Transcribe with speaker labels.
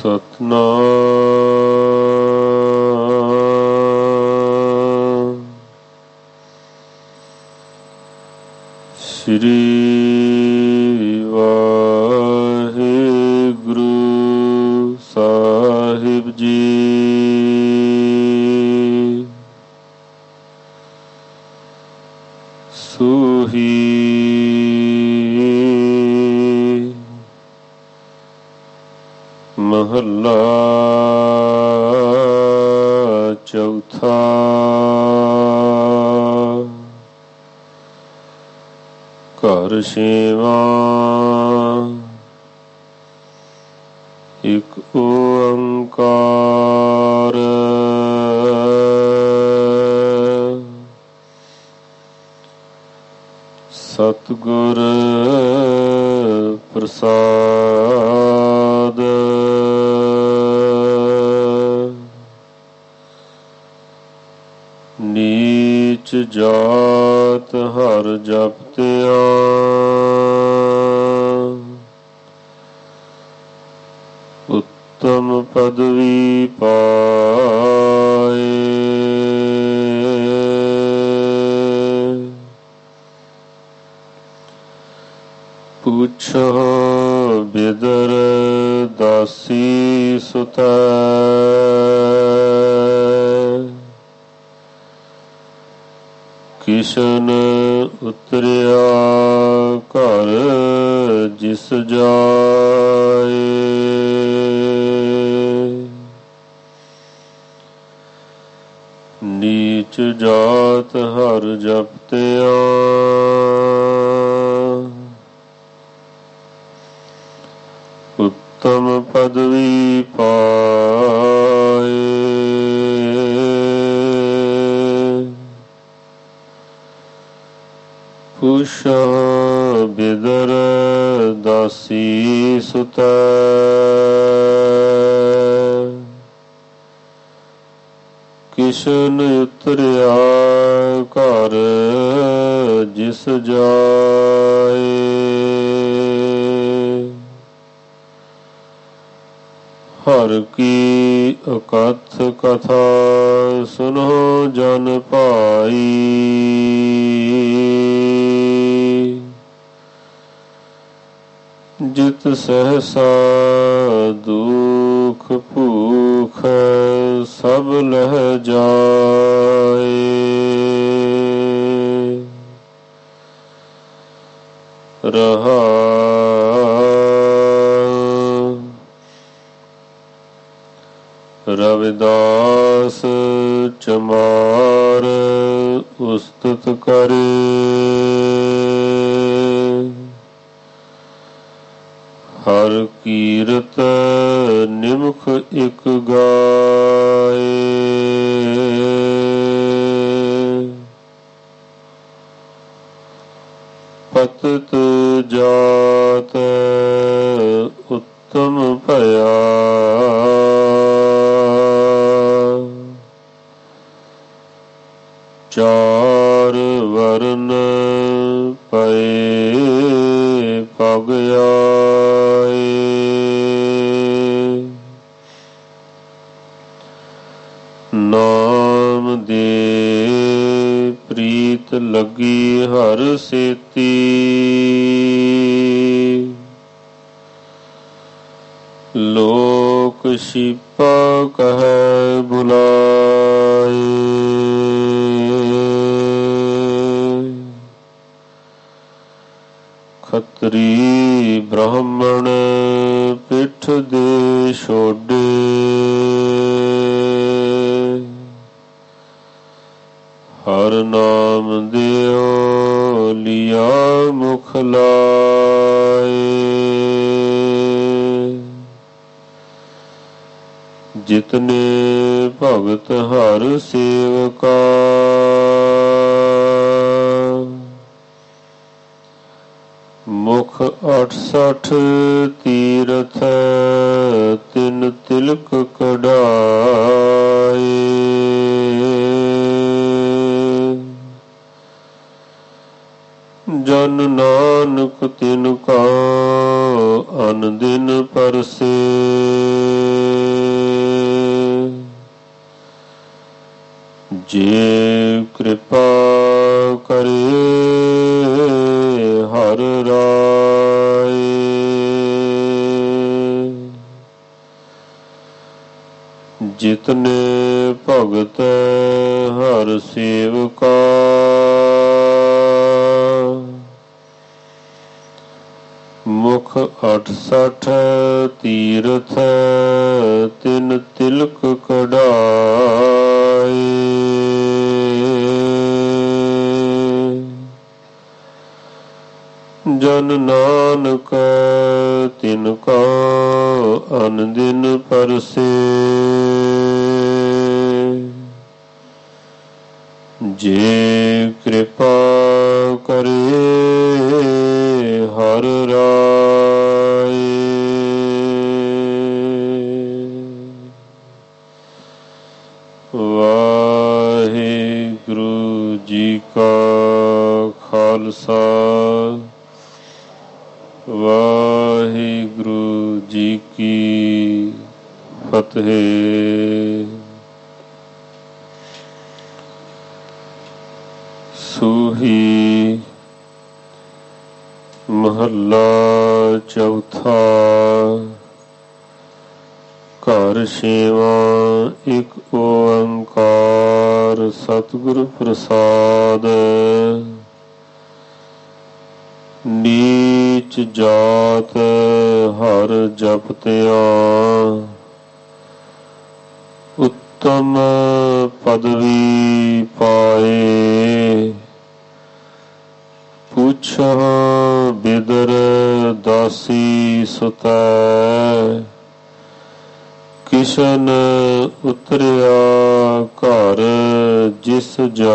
Speaker 1: ਸਤਨਾਮ ਸ੍ਰੀ ਮਹੱਲਾ ਚੌਥਾ। ਘਰ ਸੇਵਾ। ਇੱਕ ਓੰਕਾਰ। ਸਤਿਗੁਰ ਪ੍ਰਸਾਦ। ਜਾਤ ਹਰ ਜਪਤਿਆ ਉੱਤਮ ਪਦਵੀ ਪਾਏ। ਪੁੱਛੋ ਕਿਸ਼ਨ ਉਤਰਿਆ ਘਰ ਜਿਸ ਜਾਏ। ਨੀਚ ਜਾਤ ਹਰ ਜਪਤਿਆ ਉੱਤਮ ਪਦਵੀ ਪਾਏ ਪੁਸ਼ਾ ਬਿਦਰ ਦਾਸੀ ਸੁਤੈ ਕਿਸ਼ਨ ਉਤਰਿਆ ਘਰ ਜਿਸ ਜਾਏ। ਹਰ ਕੀ ਅਕਥ ਕਥਾ ਸੁਨੋ ਜਨ ਭਾਈ। ਜਿਤ ਸਹਸਾ ਦੁਖ ਰਹਾ। ਰਵਿਦਾਸ ਚਮਾਰ ਉਸਤਤ ਕਰੇ। ਹਰ ਕੀਰਤ ਪਤਤ ਜਾਤ ਉੱਤਮ ਭਇਆ। ਚਾਰ ਵਰਨ ਪਏ ਪਗ ਆਏ। ਨਾਮ ਦੇ ਪ੍ਰੀਤ ਲੱਗੀ ਹਰ ਸੇਤੀ। ਲੋਕ ਸ਼ਿਪਾ ਕਹੈ ਬੁਲਾਏ। ਖਤਰੀ ਬ੍ਰਾਹਮਣ ਪਿੱਠ ਦੇ ਛੋਡੇ ਹਰ ਨਾਮ ਦਿਓ, ਲਿਆ ਮੁਖ ਲਾਏ। ਜਿਤਨੇ ਭਗਤ ਹਰ ਸੇਵਕਾ, ਮੁਖ 68 ਤੀਰਥ ਤਿਨ ਤਿਲਕ ਕਢਾਏ। ਨਾਨਕ ਤਿਨ ਕਾ ਅਨ ਦਿਨ ਪਰਸੇ। ਜੇ ਕਿਰਪਾ ਕਰੇ ਮੁਖ 68 ਤੀਰਥ ਤਿਨ ਤਿਲਕ ਕਢਾਏ। ਜਨ ਨਾਨਕ ਤਿਨ ਕਾ ਅਨ ਦਿਨ ਪਰਸੇ। ਜੇ ਕਿਰਪਾ ਵਾਹਿਗੁਰੂ ਜੀ ਕਾ ਖਾਲਸਾ। ਵਾਹਿਗੁਰੂ ਜੀ ਕੀ ਫਤਿਹ। ਸੂਹੀ ਮਹੱਲਾ ਚੌਥਾ। ਘਰ ਛੇਵਾ ਇੱਕ ਓੰਕਾਰ ਸਤਿਗੁਰ ਪ੍ਰਸਾਦ। ਨੀਚ ਜਾਤ ਹਰ ਜਪਤਿਆ ਉੱਤਮ ਪਦਵੀ ਪਾਏ। ਪੁੱਛਾਂ ਬਿਦਰ ਦਾਸੀ ਸੁਤੈ। ਕਿਸ਼ਨ ਉਤਰਿਆ ਘਰ ਜਿਸ ਜਾਏ।